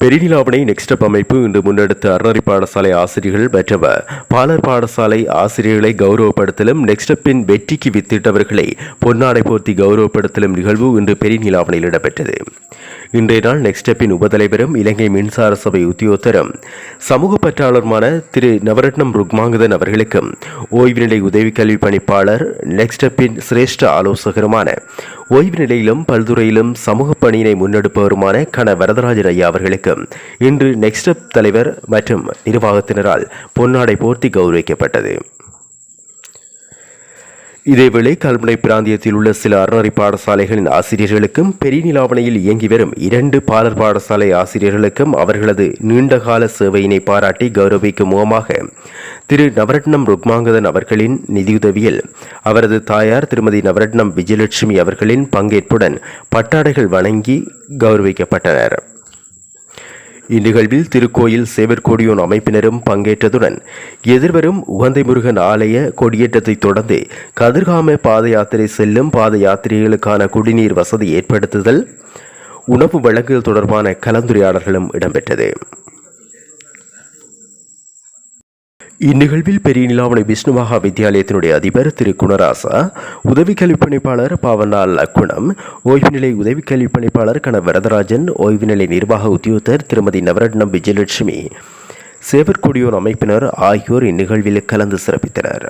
பெரிநிலாவணை நெக்ஸ்டப் அமைப்பு இன்று முன்னெடுத்த அறநெறி பாடசாலை ஆசிரியர்கள் மற்றும் பாலர் பாடசாலை ஆசிரியர்களை கௌரவப்படுத்தலும் நெக்ஸ்டப்பின் வெற்றிக்கு வித்திட்டவர்களை பொன்னாடை போர்த்தி கௌரவப்படுத்தலும் நிகழ்வு இன்று பெரிநிலாவணையில் இடம்பெற்றது. இன்றைய நாள் நெக்ஸ்டப்பின் உபதலைவரும் இலங்கை மின்சார சபை உத்தியோகத்தரும். சமூக பற்றாளருமான திரு நவரத்னம் ருக்மாங்கதன் அவர்களுக்கும் ஓய்வு நிலை உதவி கல்வி பணிப்பாளர் நெக்ஸ்டெப்பின் சிரேஷ்ட ஆலோசகருமான ஓய்வு நிலையிலும் பல்துறையிலும் சமூக பணியினை முன்னெடுப்பவருமான கன வரதராஜர் ஐயா அவர்களுக்கும் இன்று நெக்ஸ்டெப் தலைவர் மற்றும் நிர்வாகத்தினரால் பொன்னாடை போர்த்தி கௌரவிக்கப்பட்டது. இதேவேளை கல்முனை பிராந்தியத்தில் உள்ள சில அறநெறி பாடசாலைகளின் ஆசிரியர்களுக்கும் பெரியநிலாவணையில் இயங்கி வரும் இரண்டு பாலர் பாடசாலை ஆசிரியர்களுக்கும் அவர்களது நீண்டகால சேவையினை பாராட்டி கௌரவிக்கும் முகமாக திரு நவரட்னம் ருக்மாங்கதன் அவர்களின் நிதியுதவியில் அவரது தாயார் திருமதி நவரட்னம் விஜயலட்சுமி அவர்களின் பங்கேற்புடன் பட்டாடைகள் வழங்கி கௌரவிக்கப்பட்டனர். இந்நிகழ்வில் திருக்கோயில் சேவற்கொடியோன் அமைப்பினரும் பங்கேற்றதுடன் எதிர்வரும் உகந்தை முருகன் ஆலய கொடியேற்றத்தை தொடர்ந்து கதிர்காம பாத யாத்திரை செல்லும் பாத யாத்திரைகளுக்கான குடிநீர் வசதி ஏற்படுத்துதல் உணவு வழங்குதல் தொடர்பான கலந்துரையாடல்களும் இடம்பெற்றது. இந்நிகழ்வில் பெரிய நிலாவணை விஷ்ணுமகா வித்தியாலயத்தினுடைய அதிபர் திரு குணராசா உதவி கல்வி பணிப்பாளர் பாவனால் லக்குணம் ஓய்வு நிலை உதவி கல்விப்பணிப்பாளர் பணிப்பாளர் கன வரதராஜன் ஓய்வு நிலை நிர்வாக உத்தியோகத்தர் திருமதி நவரட்னம் விஜயலட்சுமி சேவற்கொடியோர் அமைப்பினர் ஆகியோர் இந்நிகழ்வில் கலந்து சிறப்பித்தனர்.